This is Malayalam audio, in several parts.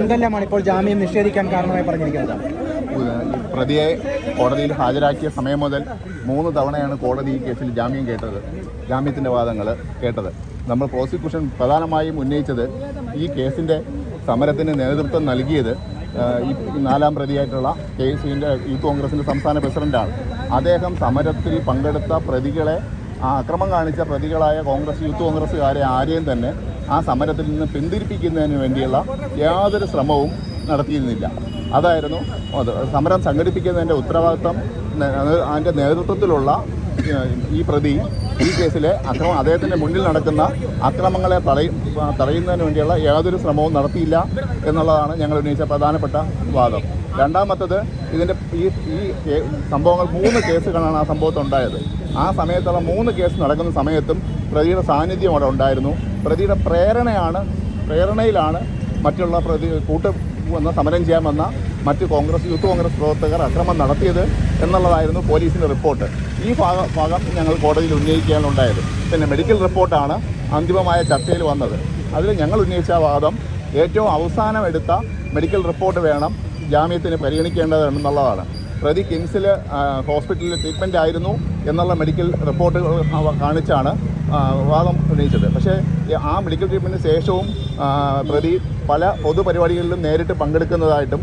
എന്തെല്ലാമാണ് ഇപ്പോൾ ജാമ്യം നിഷേധിക്കാൻ കാരണമായി പറഞ്ഞിരിക്കുന്നത്? പ്രതിയെ കോടതിയിൽ ഹാജരാക്കിയ സമയം മുതൽ മൂന്ന് തവണയാണ് കോടതി ഈ കേസിൽ ജാമ്യം കേട്ടത് ജാമ്യത്തിന്റെ വാദങ്ങൾ കേട്ടത്. നമ്മൾ പ്രോസിക്യൂഷൻ പ്രധാനമായും ഉന്നയിച്ചത് ഈ കേസിന്റെ സമരത്തിന് നേതൃത്വം നൽകിയത് ഈ നാലാം പ്രതിയായിട്ടുള്ള കെ സിന്റെ ഈ കോൺഗ്രസിന്റെ സംസ്ഥാന പ്രസിഡന്റാണ്. അദ്ദേഹം സമരത്തിൽ പങ്കെടുത്ത പ്രതികളെ ആ അക്രമം കാണിച്ച പ്രതികളായ കോൺഗ്രസ് യൂത്ത് കോൺഗ്രസ്സുകാരെ ആരെയും തന്നെ ആ സമരത്തിൽ നിന്ന് പിന്തിരിപ്പിക്കുന്നതിന് വേണ്ടിയുള്ള യാതൊരു ശ്രമവും നടത്തിയിരുന്നില്ല. അതായിരുന്നു അത് സമരം സംഘടിപ്പിക്കുന്നതിന്റെ ഉത്തരവാദിത്തം ന- അതിന്റെ നേതൃത്വത്തിലുള്ള ഈ പ്രതി ഈ കേസിലെ അക്രമം അദ്ദേഹത്തിന്റെ മുന്നിൽ നടക്കുന്ന അക്രമങ്ങളെ തടയും തടയുന്നതിന് വേണ്ടിയുള്ള യാതൊരു ശ്രമവും നടത്തിയില്ല എന്നുള്ളതാണ് ഞങ്ങൾ ഉന്നയിച്ച പ്രധാനപ്പെട്ട വാദം. രണ്ടാമത്തത് ഇതിന്റെ ഈ ഈ സംഭവങ്ങൾ മൂന്ന് കേസുകളാണ് ആ സംഭവത്തുണ്ടായത് ആ സമയത്തുള്ള മൂന്ന് കേസ് നടക്കുന്ന സമയത്തും പ്രതിയുടെ സാന്നിധ്യം അവിടെ ഉണ്ടായിരുന്നു. പ്രതിയുടെ പ്രേരണയാണ് പ്രേരണയിലാണ് മറ്റുള്ള പ്രതി കൂട്ട് വന്ന സമരം ചെയ്യാൻ വന്ന മറ്റ് കോൺഗ്രസ് യൂത്ത് കോൺഗ്രസ് പ്രവർത്തകർ അക്രമം നടത്തിയത് എന്നുള്ളതായിരുന്നു പോലീസിന്റെ റിപ്പോർട്ട്. ഈ ഭാഗം ഭാഗം ഞങ്ങൾ കോടതിയിൽ ഉന്നയിക്കാനുണ്ടായത് പിന്നെ മെഡിക്കൽ റിപ്പോർട്ടാണ് അന്തിമമായ ചർച്ചയിൽ വന്നത്. അതിൽ ഞങ്ങൾ ഉന്നയിച്ച വാദം ഏറ്റവും അവസാനം എടുത്ത മെഡിക്കൽ റിപ്പോർട്ട് വേണം ജാമ്യത്തിന് പരിഗണിക്കേണ്ടതെന്നുള്ളതാണ് പ്രതി കിംസിൽ ഹോസ്പിറ്റലിൽ ട്രീറ്റ്മെന്റ് ആയിരുന്നു എന്നുള്ള മെഡിക്കൽ റിപ്പോർട്ടുകൾ കാണിച്ചാണ് വാദം ഉന്നയിച്ചത്. പക്ഷേ ആ മെഡിക്കൽ ട്രീറ്റ്മെന്റിന് ശേഷവും പ്രതി പല പൊതുപരിപാടികളിലും നേരിട്ട് പങ്കെടുക്കുന്നതായിട്ടും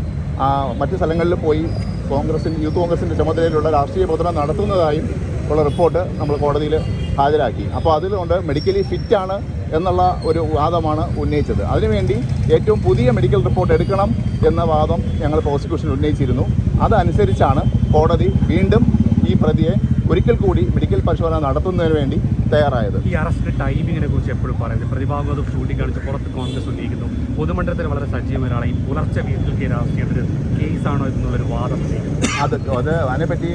മറ്റ് സ്ഥലങ്ങളിൽ പോയി കോൺഗ്രസിൻ യൂത്ത് കോൺഗ്രസിന്റെ ചുമതലയിലുള്ള രാഷ്ട്രീയ പ്രവർത്തനം നടത്തുന്നതായും ഉള്ള റിപ്പോർട്ട് നമ്മൾ കോടതിയിൽ ഹാജരാക്കി. അപ്പോൾ അതിലുകൊണ്ട് മെഡിക്കലി ഫിറ്റാണ് എന്നുള്ള ഒരു വാദമാണ് ഉന്നയിച്ചത്. അതിനുവേണ്ടി ഏറ്റവും പുതിയ മെഡിക്കൽ റിപ്പോർട്ട് എടുക്കണം എന്ന വാദം ഞങ്ങൾ പ്രോസിക്യൂഷൻ ഉന്നയിച്ചിരുന്നു. അതനുസരിച്ചാണ് കോടതി വീണ്ടും ഈ പ്രതിയെ ഒരിക്കൽ കൂടി മെഡിക്കൽ പരിശോധന നടത്തുന്നതിന് വേണ്ടി തയ്യാറായത്. ഈ അറസ്റ്റ് ടൈമിങ്ങിനെ കുറിച്ച് എപ്പോഴും പറയുന്നത് പ്രതിഭാഗം ചൂണ്ടിക്കാണിച്ച് പുറത്ത് കോൺഗ്രസ് ഉന്നയിക്കുന്നു. പൊതുമണ്ഡലത്തിൽ വളരെ സജീവമായ ഒരാളെ ഈ പുലർച്ചെ വീട്ടിൽ കയറി അറസ്റ്റ് ചെയ്തൊരു കേസാണോ എന്നുള്ളൊരു വാദം അത് അത് അതിനെപ്പറ്റി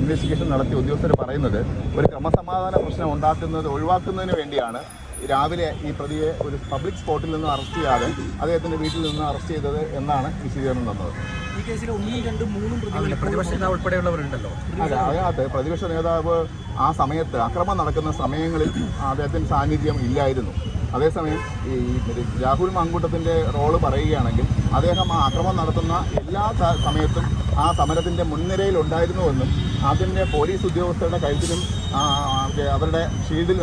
ഇൻവെസ്റ്റിഗേഷൻ നടത്തിയ ഉദ്യോഗസ്ഥർ പറയുന്നത് ഒരു ക്രമസമാധാന പ്രശ്നം ഉണ്ടാക്കുന്നത് ഒഴിവാക്കുന്നതിന് വേണ്ടിയാണ് രാവിലെ ഈ പ്രതിയെ ഒരു പബ്ലിക് സ്പോട്ടിൽ നിന്ന് അറസ്റ്റ് ചെയ്യാതെ അദ്ദേഹത്തിന്റെ വീട്ടിൽ നിന്ന് അറസ്റ്റ് ചെയ്തത് എന്നാണ് വിശദീകരണം തന്നത്. ഈ കേസിൽ ഒന്നും രണ്ടും മൂന്നും പ്രതിപക്ഷ നേതാവ് ഉൾപ്പെടെയുള്ളവരുണ്ടല്ലോ. അല്ല അതിനകത്ത് പ്രതിപക്ഷ നേതാവ് ആ സമയത്ത് അക്രമം നടക്കുന്ന സമയങ്ങളിൽ അദ്ദേഹത്തിന്റെ സാന്നിധ്യം ഇല്ലായിരുന്നു. അതേസമയം ഈ രാഹുൽ മാങ്കൂട്ടത്തിന്റെ റോൾ പറയുകയാണെങ്കിൽ അദ്ദേഹം ആ അക്രമം നടത്തുന്ന എല്ലാ സമയത്തും ആ സമരത്തിന്റെ മുൻനിരയിൽ ഉണ്ടായിരുന്നുവെന്നും അതിന്റെ പോലീസ് ഉദ്യോഗസ്ഥരുടെ കഴുത്തിലും ആ, അവരുടെ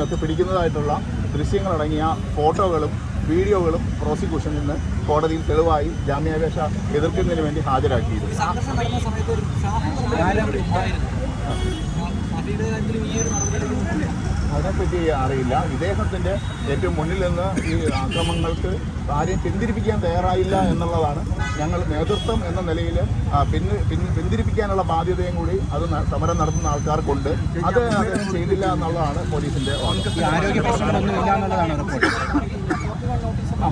ഒക്കെ പിടിക്കുന്നതായിട്ടുള്ള ദൃശ്യങ്ങളടങ്ങിയ ഫോട്ടോകളും വീഡിയോകളും പ്രോസിക്യൂഷൻ നിന്ന് കോടതിയിൽ തെളിവായി ജാമ്യാപേക്ഷ എതിർക്കുന്നതിന് വേണ്ടി ഹാജരാക്കിയിരുന്നു. അതിനെപ്പറ്റി അറിയില്ല. ഇദ്ദേഹത്തിന്റെ ഏറ്റവും മുന്നിൽ നിന്ന് ഈ അക്രമങ്ങൾക്ക് ആരെയും പിന്തിരിപ്പിക്കാൻ തയ്യാറായില്ല എന്നുള്ളതാണ് ഞങ്ങൾ നേതൃത്വം എന്ന നിലയിൽ പിന്നെ പിൻ- പിന്തിരിപ്പിക്കാനുള്ള ബാധ്യതയും കൂടി അത് സമരം നടത്തുന്ന ആൾക്കാർക്കുണ്ട്. അത് അദ്ദേഹം ചെയ്തില്ല എന്നുള്ളതാണ് പോലീസിന്റെ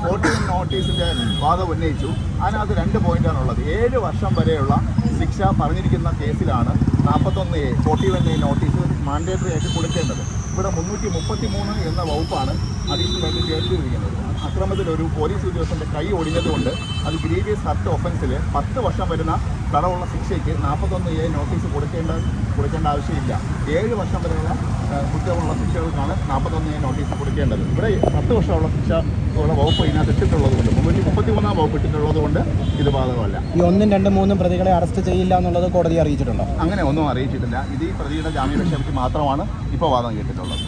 ഫോർട്ടീൻ നോട്ടീസിന്റെ വാദം ഉന്നയിച്ചു. അതിനകത്ത് രണ്ട് പോയിന്റാണുള്ളത് ഏഴ് വർഷം വരെയുള്ള ശിക്ഷ പറഞ്ഞിരിക്കുന്ന കേസിലാണ് നാൽപ്പത്തൊന്ന് A forty one A notice mandatory ആയിട്ട് കൊടുക്കേണ്ടത്. ഇവിടെ മുന്നൂറ്റി മുപ്പത്തി മൂന്ന് എന്ന വകുപ്പാണ് അതിന് വേണ്ടി ചേർത്തിരിക്കുന്നത്. അക്രമത്തിൽ ഒരു പോലീസ് ഉദ്യോഗസ്ഥന്റെ കൈ ഒടിഞ്ഞതുകൊണ്ട് അത് ഗ്രീവിയസ് ഹർട്ട് ഒഫൻസിൽ പത്ത് വർഷം വരുന്ന തടവുള്ള ശിക്ഷയ്ക്ക് നാൽപ്പത്തൊന്ന് എ നോട്ടീസ് കൊടുക്കേണ്ട കൊടുക്കേണ്ട ആവശ്യമില്ല. ഏഴ് വർഷം വരെയുള്ള കുറ്റമുള്ള ശിക്ഷകൾക്കാണ് നാൽപ്പത്തൊന്ന് എ നോട്ടീസ് കൊടുക്കേണ്ടത്. ഇവിടെ പത്ത് വർഷമുള്ള ശിക്ഷ ഉള്ള വകുപ്പ് ഇതിനകത്ത് ഇട്ടിട്ടുള്ളത് കൊണ്ട്. മുന്നൂറ്റി മുപ്പത്തി മൂന്നാം വകുപ്പ് ഇട്ടിട്ടുള്ളത് കൊണ്ട് ഇത് ബാധകമല്ല. ഈ ഒന്നും രണ്ടും മൂന്നും പ്രതികളെ അറസ്റ്റ് ചെയ്യില്ല എന്നുള്ളത് കോടതി അറിയിച്ചിട്ടുണ്ടോ? അങ്ങനെ ഒന്നും അറിയിച്ചിട്ടില്ല. ഇത് ഈ പ്രതിയുടെ ജാമ്യാപേക്ഷയ്ക്ക് മാത്രമാണ് ഇപ്പോൾ വാദം കേട്ടിട്ടുള്ളത്.